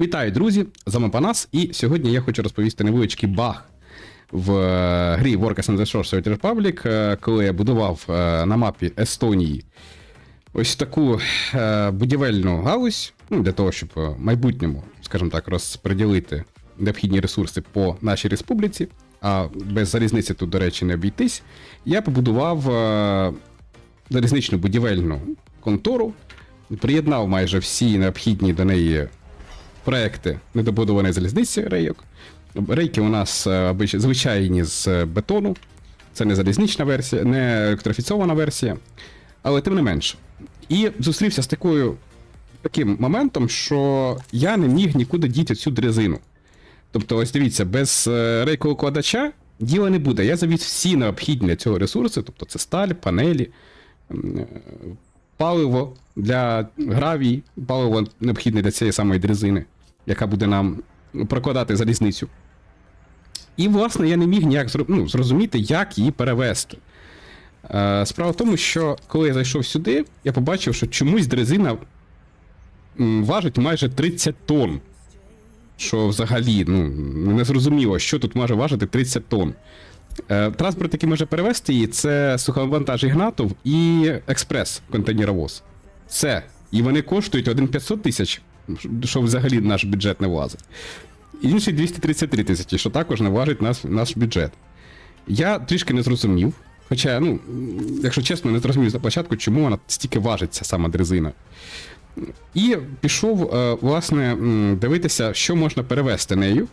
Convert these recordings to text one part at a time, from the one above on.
Вітаю, друзі! З вами Панас, і сьогодні я хочу розповісти невеличкий баг в е, грі Workers on the Shore Soviet Republic, е, коли я будував е, на мапі Естонії ось таку будівельну галузь, ну, для того, щоб в майбутньому, скажімо так, розподілити необхідні ресурси по нашій республіці, а без залізниці тут, до речі, не обійтись, я побудував залізничну будівельну контору, приєднав майже всі необхідні до неї проекти недобудованої залізниці рейок. Рейки у нас е, звичайні з е, бетону. Це не залізнична версія, не електрифіцована версія, але тим не менше. І зустрівся з такою таким моментом, що я не міг нікуди діти цю дрезину. Тобто, ось дивіться, без е, рейкоукладача діла не буде. Я завіз всі необхідні для цього ресурси, тобто це сталь, панелі, паливо для гравій, паливо необхідне для цієї самої дрезини, яка буде нам прокладати залізницю. І, власне, я не міг ніяк ну, зрозуміти, як її перевести. Е, Справа в тому, що коли я зайшов сюди, я побачив, що чомусь дрезина важить майже 30 тонн. Що взагалі ну, не що тут може важити 30 тонн. Е, Транспорт, який може перевезти її, це суховантаж Ігнатов і експрес контейнеровоз. Все. І вони коштують 1,500 тисяч, що взагалі наш бюджет не влазить. І інший 233 тисячі, що також не важить наш, наш бюджет. Я трішки не зрозумів. Хоча, ну, якщо чесно, не зрозумів за початку, чому вона стільки важиться, сама дрезина. І пішов, е, власне, дивитися, що можна перевести нею.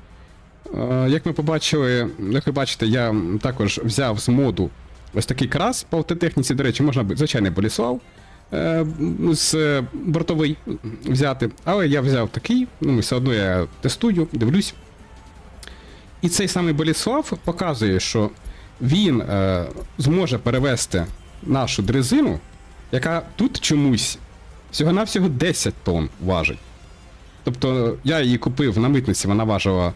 Е, Як ми побачили, як ви бачите, я також взяв з моду ось такий крас по автотехніці. До речі, можна звичайний боліслав з е, бортовий взяти. Але я взяв такий, ну все одно я тестую, дивлюсь. І цей самий боліслав показує, що він е, зможе перевести нашу дрезину, яка тут чомусь всього-навсього 10 тонн важить. Тобто я її купив на митниці, вона важила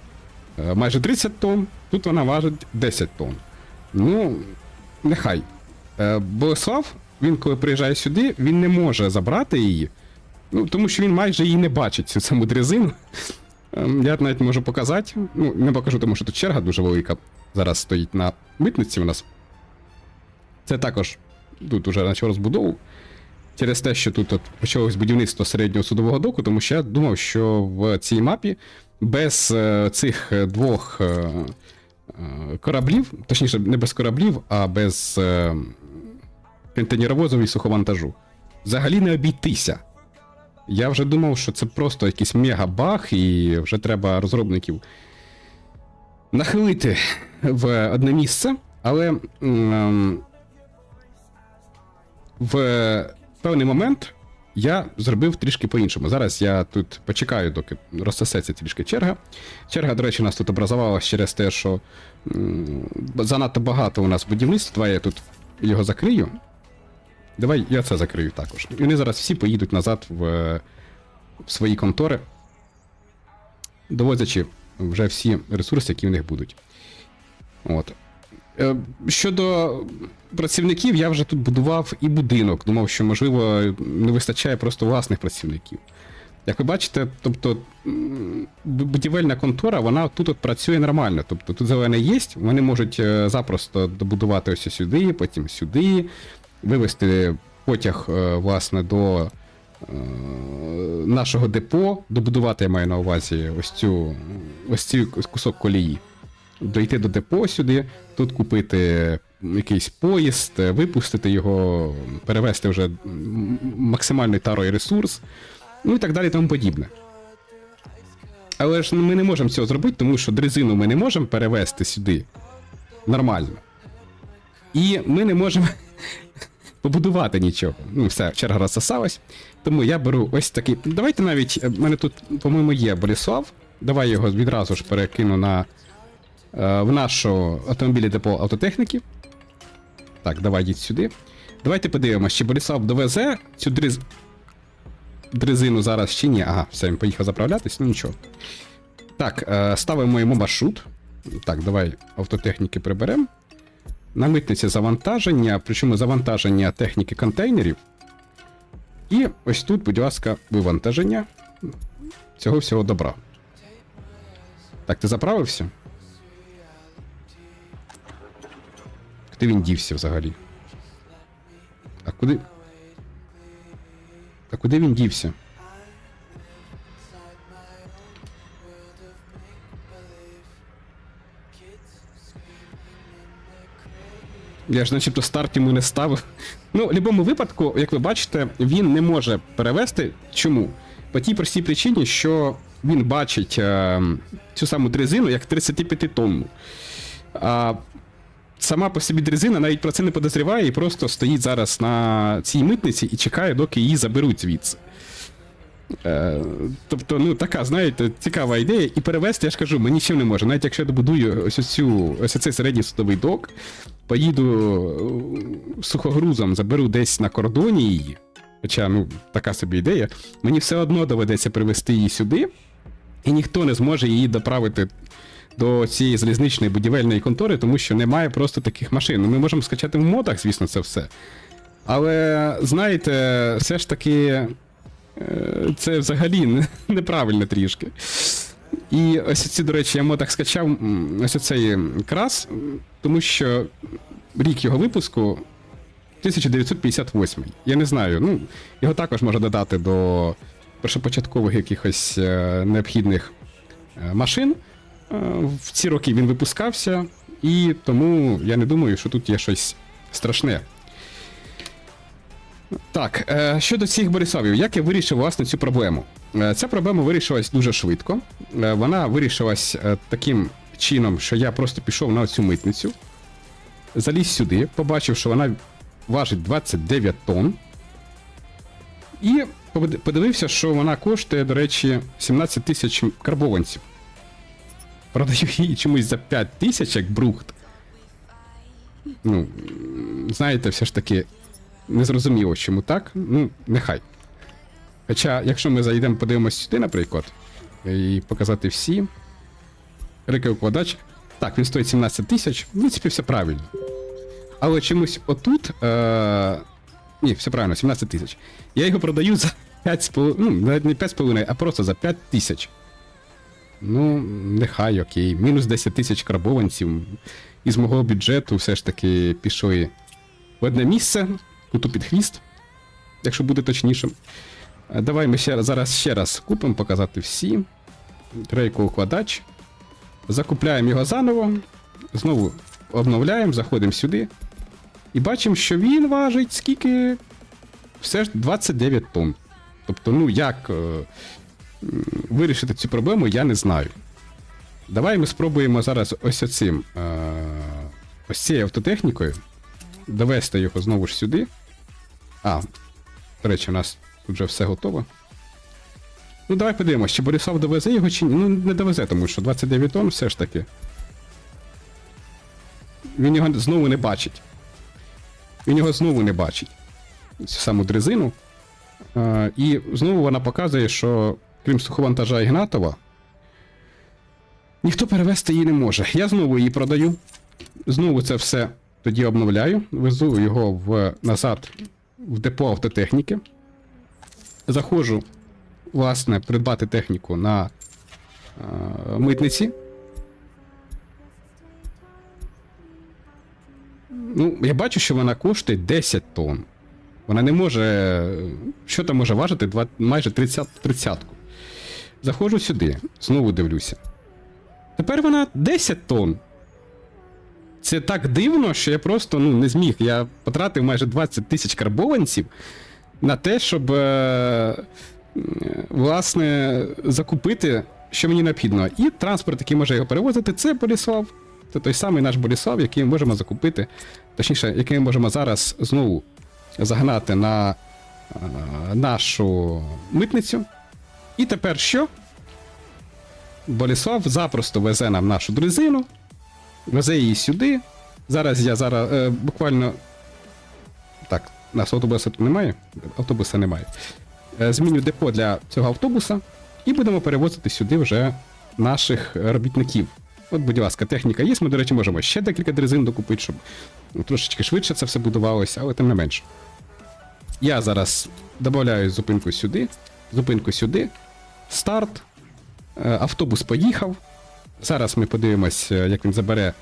е, майже 30 тонн, тут вона важить 10 тонн. Ну, нехай. Е, Болеслав, він коли приїжджає сюди, він не може забрати її, ну, тому що він майже її не бачить, цю саму дрезину. Ем, Я навіть можу показати. Ну, не покажу, тому що тут черга дуже велика. Зараз стоїть на митниці у нас. Це також тут уже почав розбудову. Через те, що тут от почалось будівництво середнього судового доку, тому що я думав, що в цій мапі без е, цих двох е, е, кораблів, точніше, не без кораблів, а без контейнеровозів і суховантажу, взагалі не обійтися. Я вже думав, що це просто якийсь мега-баг, і вже треба розробників нахилити в одне місце, але м, в певний момент я зробив трішки по-іншому. Зараз я тут почекаю, доки розсосеться трішки черга. Черга, до речі, нас тут образувалась через те, що м, занадто багато у нас будівництва. Я тут його закрию. Давай я це закрию також. І вони зараз всі поїдуть назад в, в свої контори, довозячи вже всі ресурси, які в них будуть. От. Е, Щодо працівників, я вже тут будував і будинок. Думав, що, можливо, не вистачає просто власних працівників. Як ви бачите, тобто будівельна контора, вона тут от працює нормально. Тобто тут зелене є, вони можуть е, запросто добудувати ось сюди, потім сюди, вивести потяг, е, власне, до е, нашого депо, добудувати, я маю на увазі, ось цю ось цей кусок колії дойти до депо сюди, тут купити якийсь поїзд, е, випустити його, перевести вже максимальний тарой ресурс, ну і так далі тому подібне. Але ж ми не можемо цього зробити, тому що дрезину ми не можемо перевести сюди нормально. І ми не можемо побудувати нічого. Ну, все, черга розсосалась. Тому я беру ось такий. Давайте навіть. е, в мене тут, по-моєму, є Боліслав. Давай його відразу ж перекину на е, в нашу автомобілі депо автотехніки. Так, давай йдіть сюди. Давайте подивимося, чи Борислав довезе цю дриз... дрезину зараз чи ні. Ага, все, він поїхав заправлятись, ну нічого. Так, е, ставимо йому маршрут. Так, давай автотехніки приберемо. На митниці завантаження, причому завантаження техніки контейнерів. І ось тут, будь ласка, вивантаження. цього всього добра. Так, ти заправився? Куди він дівся взагалі? А куди. А куди він дівся? Я ж начебто старт йому не ставив. Ну, в будь-якому випадку, як ви бачите, він не може перевести. Чому? По тій простій причині, що він бачить е, цю саму дрезину як 35 тонну. А сама по собі дрезина навіть про це не подозріває і просто стоїть зараз на цій митниці і чекає, доки її заберуть звідси. Е, тобто, ну така, знаєте, цікава ідея, і перевести, я ж кажу, ми нічим не може. Навіть якщо я добудую ось цю ось цей середній судовий док, поїду е, сухогрузом, заберу десь на кордоні її. Хоча, ну, така собі ідея, мені все одно доведеться привезти її сюди, і ніхто не зможе її доправити до цієї залізничної будівельної контори, тому що немає просто таких машин. Ну, ми можемо скачати в модах, звісно, це все. Але знаєте, все ж таки. Е, Це взагалі неправильно трішки. І ось ці, до речі, я модах скачав ось оцей крас, тому що рік його випуску 1958. Я не знаю, ну, його також можна додати до першопочаткових якихось е, необхідних е, машин. В ці роки він випускався, і тому я не думаю, що тут є щось страшне. Так, е, щодо цих Борисовів, як я вирішив власне цю проблему? Е, Ця проблема вирішилась дуже швидко. Е, Вона вирішилась таким чином, що я просто пішов на цю митницю, заліз сюди, побачив, що вона важить 29 тонн. І подивився, що вона коштує, до речі, 17 тисяч карбованців. Продаю її чомусь за 5 тисяч, як брухт. Ну, знаєте, все ж таки, незрозуміло, чому так. Ну, нехай. Хоча, якщо ми зайдемо, подивимось сюди, наприклад, і показати всі. Рекоукладач. Так, він стоїть 17 тисяч, в принципі, все правильно. Але чомусь отут. Е... Ні, все правильно, 17 тисяч. Я його продаю за 5,5, ну, навіть не 5,5, а просто за 5 тисяч. Ну, нехай окей. Мінус 10 тисяч карбованців. Із мого бюджету все ж таки пішли в одне місце, куту під хвіст, якщо буде точнішим. Е, Давай ми ще раз- зараз ще раз купимо, показати всі. Рейко-укладач. Закупляємо його заново. Знову обновляємо, заходимо сюди. І бачимо, що він важить скільки. Все ж 29 тонн. Тобто, ну як е, вирішити цю проблему, я не знаю. Давай ми спробуємо зараз ось оцим. Е, ось цією автотехнікою. Довести його знову ж сюди. А, до речі, у нас тут вже все готово. Ну, давай подивимось, чи Борислав довезе його, чи ні. Ну, не довезе, тому що 29 тонн все ж таки. Він його знову не бачить. Він його знову не бачить. Цю саму дрезину. Е, і знову вона показує, що крім суховантажа Ігнатова, ніхто перевезти її не може. Я знову її продаю. Знову це все тоді обновляю, везу його в, назад в депо автотехніки. Заходжу, власне, придбати техніку на е, митниці. Ну, я бачу, що вона коштує 10 тонн. Вона не може. Що там може важити? Два, майже 30 тридцятку. Заходжу сюди, знову дивлюся. Тепер вона 10 тонн. Це так дивно, що я просто ну, не зміг. Я потратив майже 20 тисяч карбованців на те, щоб е, власне закупити, що мені необхідно. І транспорт, який може його перевозити, це Боліслав. Це той самий наш Боліслав, який ми можемо закупити, точніше, який ми можемо зараз знову загнати на е, нашу митницю. І тепер що? Боліслав запросто везе нам нашу дрезину, везе її сюди. Зараз я зараз е, буквально. Так, у нас автобуса тут немає. Автобуса немає. Е, зміню депо для цього автобуса і будемо перевозити сюди вже наших робітників. От, будь ласка, техніка є. Ми, до речі, можемо ще декілька дрезин докупити, щоб трошечки швидше це все будувалося, але тим не менше. Я зараз додаю зупинку сюди, зупинку сюди, старт. Е, Автобус поїхав. Зараз ми подивимось, е, як він забере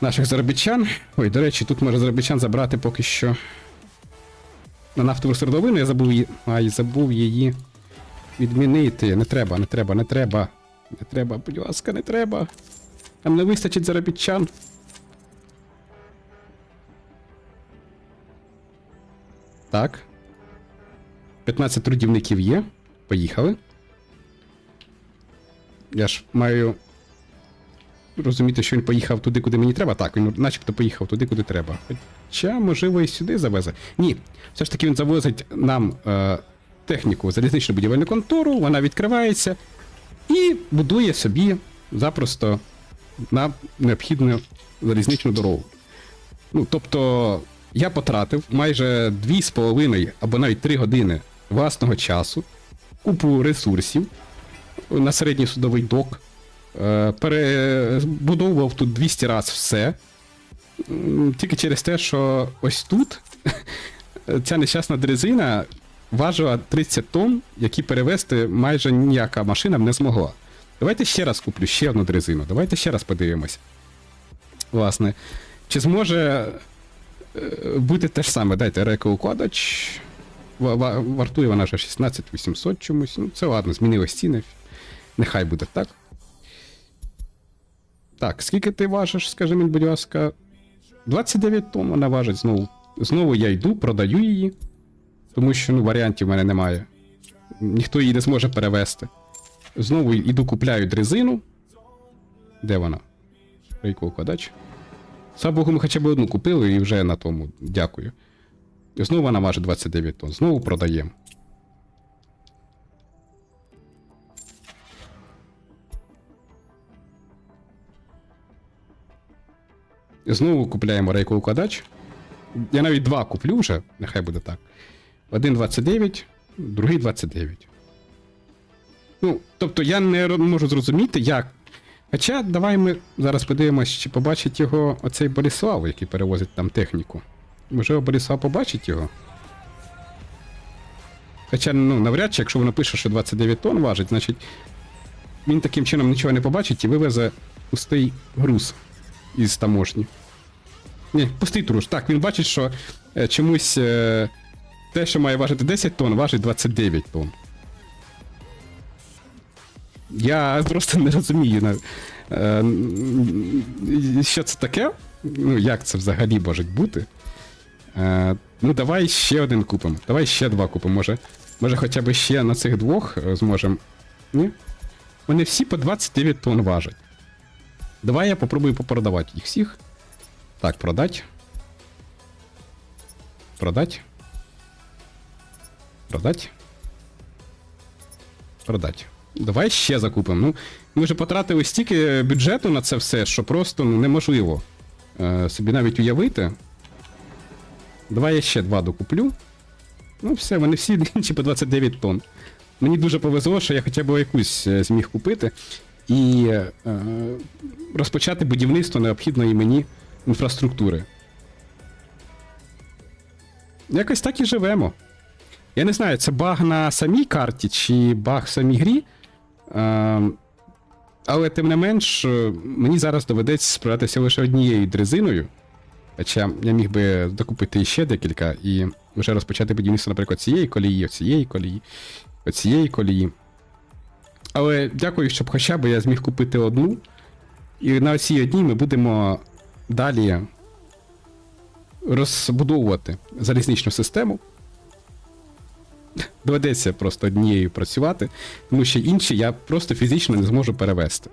наших заробітчан. Ой, до речі, тут може заробітчан забрати поки що. На нафтову сердовину я забув її. Ай, забув її відмінити. Не треба, не треба, не треба. Не треба, будь ласка, не треба. Нам не вистачить заробітчан. Так. 15 трудівників є. Поїхали. Я ж маю розуміти, що він поїхав туди, куди мені треба. Так, він начебто поїхав туди, куди треба. Хоча, можливо, і сюди завезе. Ні, все ж таки він завозить нам е, техніку залізничну будівельну контору, вона відкривається і будує собі запросто на необхідну залізничну дорогу. Ну, тобто, я потратив майже 2,5 або навіть 3 години власного часу, купу ресурсів на середній судовий док, е, перебудовував тут 200 раз все. Тільки через те, що ось тут ця нещасна дрезина важила 30 тонн, які перевезти майже ніяка машина б не змогла. Давайте ще раз куплю ще одну дрезину. Давайте ще раз подивимось. Власне, чи зможе е, бути те ж саме? Дайте рекоукладач. Ва- ва- Вартує вона вже 16 800 чомусь. Ну, це ладно, змінились ціни. Нехай буде так. Так, скільки ти важиш, скажи мені, будь ласка. 29 тонн вона важить знову. Знову я йду, продаю її. Тому що ну, варіантів в мене немає. Ніхто її не зможе перевезти. Знову йду купляю дрезину. Де вона? Рейкоукладач. Слава Богу, ми хоча б одну купили і вже на тому. Дякую. Знову вона важить 29 тонн. Знову продаємо. Знову купляємо рейкоукладач. Я навіть два куплю вже, нехай буде так. Один 29, другий 29. Ну, тобто я не можу зрозуміти, як. Хоча давай ми зараз подивимось, чи побачить його оцей Борислав, який перевозить там техніку. Можливо, Борислав побачить його. Хоча, ну, навряд чи, якщо воно пише, що 29 тонн важить, значить він таким чином нічого не побачить і вивезе пустий груз із таможні. Ні, пустий труш. Так, він бачить, що е, чомусь е, те, що має важити 10 тонн, важить 29 тонн. Я просто не розумію, е, що це таке. Ну, як це взагалі може бути. Ну, давай ще один купимо. Давай ще два купимо. Може, може хоча б ще на цих двох зможемо. Ні? Вони всі по 29 тонн важать. Давай я попробую попродавати їх всіх. Так, продать. Продать. Продать. Продать. Давай ще закупимо. Ну, ми вже потратили стільки бюджету на це все, що просто ну, неможливо е, собі навіть уявити. Давай я ще два докуплю. Ну, все, вони всі по 29 тонн. Мені дуже повезло, що я хоча б якусь е, зміг купити і е, розпочати будівництво необхідної мені інфраструктури. Якось так і живемо. Я не знаю, це баг на самій карті чи баг в самій грі. Е, але тим не менш, е, мені зараз доведеться справлятися лише однією дрезиною. Хоча я міг би докупити ще декілька і вже розпочати будівництво, наприклад, цієї колії, цієї колії, цієї колії. Але дякую, щоб хоча б я зміг купити одну. І на цій одній ми будемо далі розбудовувати залізничну систему. Доведеться просто однією працювати, тому що інші я просто фізично не зможу перевести.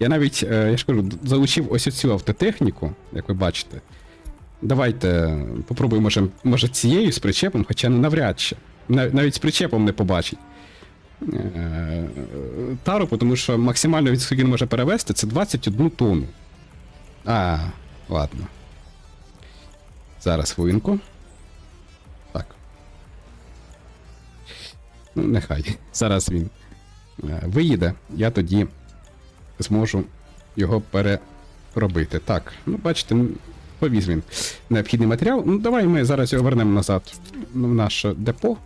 Я навіть, е, я ж кажу, залучив ось цю автотехніку, як ви бачите. Давайте попробуємо, може, може цією з причепом, хоча навряд чи. Нав- Навіть з причепом не побачить. Е, Тару, тому що максимально від скільки він може перевести, це 21 тонну. А, ладно. Зараз хвилинку. Так. Ну, нехай. Зараз він е, виїде, я тоді зможу його переробити. Так, ну бачите, повіз він необхідний матеріал. Ну, давай ми зараз його вернемо назад в наше депо.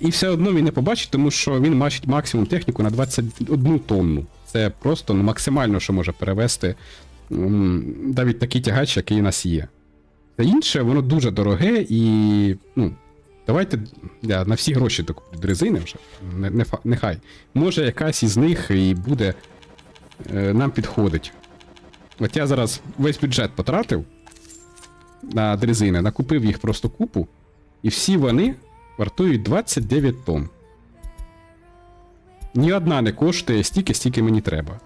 І все одно він не побачить, тому що він бачить максимум техніку на 21 тонну. Це просто ну, максимально, що може перевести навіть такий тягач, який у нас є. Та інше, воно дуже дороге і. ну, Давайте я на всі гроші докуплю дрезини вже. Не, не, нехай. Може, якась із них і буде. Е, нам підходить. От я зараз весь бюджет потратив на дрезини, накупив їх просто купу, і всі вони вартують 29 тонн. Ні одна не коштує стільки, стільки мені треба.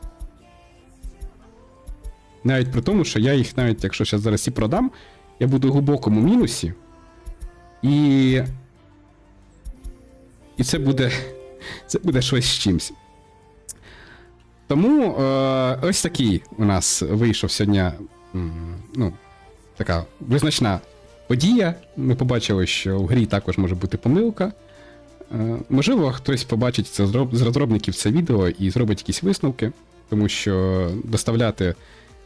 Навіть при тому, що я їх навіть, якщо зараз зараз всі продам, я буду в глибокому мінусі. І. І це буде. Це буде щось з чимсь. Тому е, ось такий у нас вийшов сьогодні. Ну, така визначна подія. Ми побачили, що в грі також може бути помилка. Е, можливо, хтось побачить це з розробників це відео і зробить якісь висновки, тому що доставляти.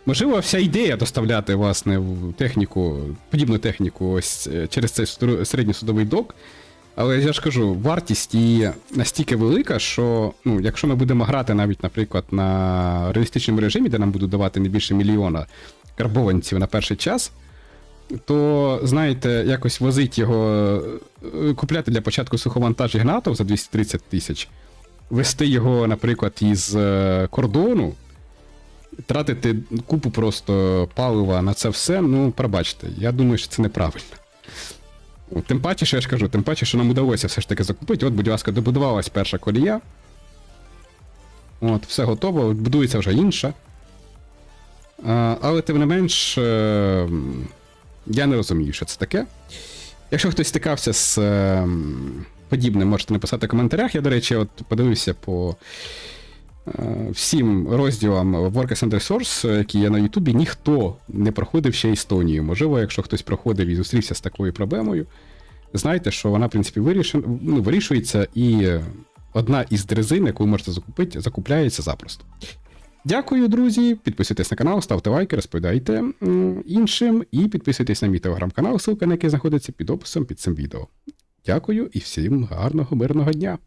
Можливо, вся ідея доставляти власне в техніку, подібну техніку ось е, через цей середньосудовий док. Але я ж кажу, вартість її настільки велика, що ну, якщо ми будемо грати навіть, наприклад, на реалістичному режимі, де нам будуть давати не більше мільйона карбованців на перший час, то, знаєте, якось возить його, е, купляти для початку суховантаж Ігнатов за 230 тисяч, вести його, наприклад, із е, кордону, тратити купу просто палива на це все, ну, пробачте, я думаю, що це неправильно. Тим паче, що я ж кажу, тим паче, що нам вдалося все ж таки закупити. От, будь ласка, добудувалась перша колія. От, все готово, от будується вже інша. А, але тим не менш, е, я не розумію, що це таке. Якщо хтось стикався з е, подібним, можете написати в коментарях. Я, до речі, от подивився по е, всім розділам Workers and Resource, які є на Ютубі, ніхто не проходив ще Естонію. Можливо, якщо хтось проходив і зустрівся з такою проблемою, знайте, що вона, в принципі, вирішен, ну, вирішується, і е, одна із дрезин, яку ви можете закупити, закупляється запросто. Дякую, друзі. Підписуйтесь на канал, ставте лайки, розповідайте іншим і підписуйтесь на мій телеграм-канал, ссылка на який знаходиться під описом під цим відео. Дякую і всім гарного мирного дня!